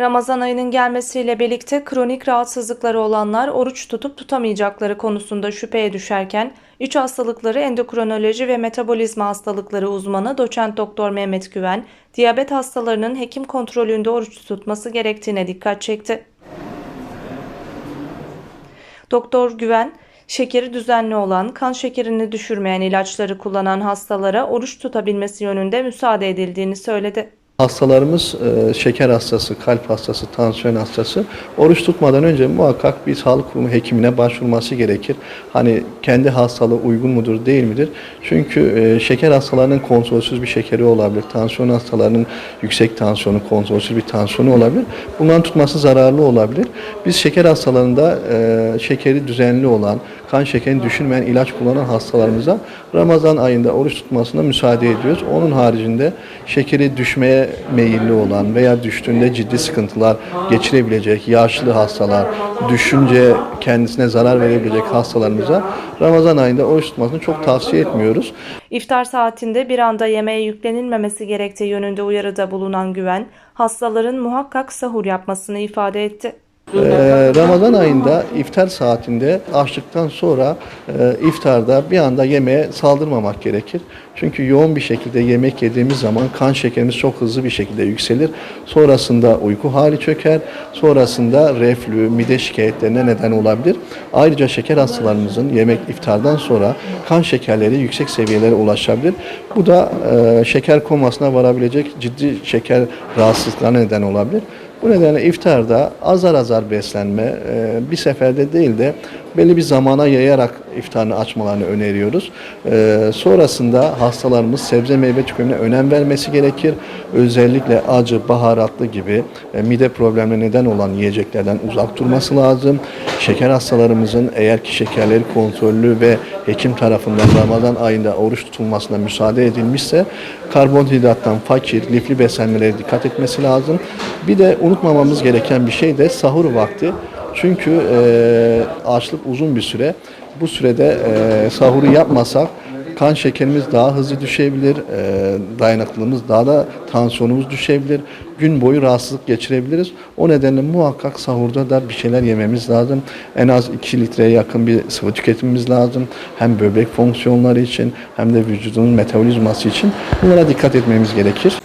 Ramazan ayının gelmesiyle birlikte kronik rahatsızlıkları olanlar oruç tutup tutamayacakları konusunda şüpheye düşerken, iç hastalıkları endokrinoloji ve metabolizma hastalıkları uzmanı doçent doktor Mehmet Güven, diyabet hastalarının hekim kontrolünde oruç tutması gerektiğine dikkat çekti. Doktor Güven, şekeri düzenli olan, kan şekerini düşürmeyen ilaçları kullanan hastalara oruç tutabilmesi yönünde müsaade edildiğini söyledi. Hastalarımız e, şeker hastası, kalp hastası, tansiyon hastası oruç tutmadan önce muhakkak bir sağlık kurumu hekimine başvurması gerekir. Hani kendi hastalığı uygun mudur değil midir? Çünkü e, şeker hastalarının kontrolsüz bir şekeri olabilir. Tansiyon hastalarının yüksek tansiyonu, kontrolsüz bir tansiyonu olabilir. Bunların tutması zararlı olabilir. Biz şeker hastalarında e, şekeri düzenli olan, kan şekerini düşürmeyen ilaç kullanan hastalarımıza Ramazan ayında oruç tutmasına müsaade ediyoruz. Onun haricinde şekeri düşmeye meyilli olan veya düştüğünde ciddi sıkıntılar geçirebilecek yaşlı hastalar, düşünce kendisine zarar verebilecek hastalarımıza Ramazan ayında oruç tutmasını çok tavsiye etmiyoruz. İftar saatinde bir anda yemeğe yüklenilmemesi gerektiği yönünde uyarıda bulunan Güven, hastaların muhakkak sahur yapmasını ifade etti. Ee, Ramazan ayında iftar saatinde açlıktan sonra e, iftarda bir anda yemeğe saldırmamak gerekir. Çünkü yoğun bir şekilde yemek yediğimiz zaman kan şekerimiz çok hızlı bir şekilde yükselir. Sonrasında uyku hali çöker. Sonrasında reflü, mide şikayetlerine neden olabilir. Ayrıca şeker hastalarımızın yemek iftardan sonra kan şekerleri yüksek seviyelere ulaşabilir. Bu da e, şeker komasına varabilecek ciddi şeker rahatsızlıklarına neden olabilir. Bu nedenle iftarda azar azar beslenme, e, bir seferde değil de belli bir zamana yayarak iftarını açmalarını öneriyoruz. E, Sonrasında hastalarımız sebze meyve tüketimine önem vermesi gerekir. Özellikle acı, baharatlı gibi e, mide problemine neden olan yiyeceklerden uzak durması lazım. Şeker hastalarımızın eğer ki şekerleri kontrollü ve hekim tarafından Ramazan ayında oruç tutulmasına müsaade edilmişse karbonhidrattan fakir, lifli beslenmelere dikkat etmesi lazım. Bir de unutmamamız gereken bir şey de sahur vakti. Çünkü e, açlık uzun bir süre. Bu sürede e, sahuru yapmasak kan şekerimiz daha hızlı düşebilir, e, dayanıklılığımız daha da tansiyonumuz düşebilir, gün boyu rahatsızlık geçirebiliriz. O nedenle muhakkak sahurda da bir şeyler yememiz lazım. En az 2 litreye yakın bir sıvı tüketimimiz lazım. Hem böbrek fonksiyonları için hem de vücudun metabolizması için bunlara dikkat etmemiz gerekir.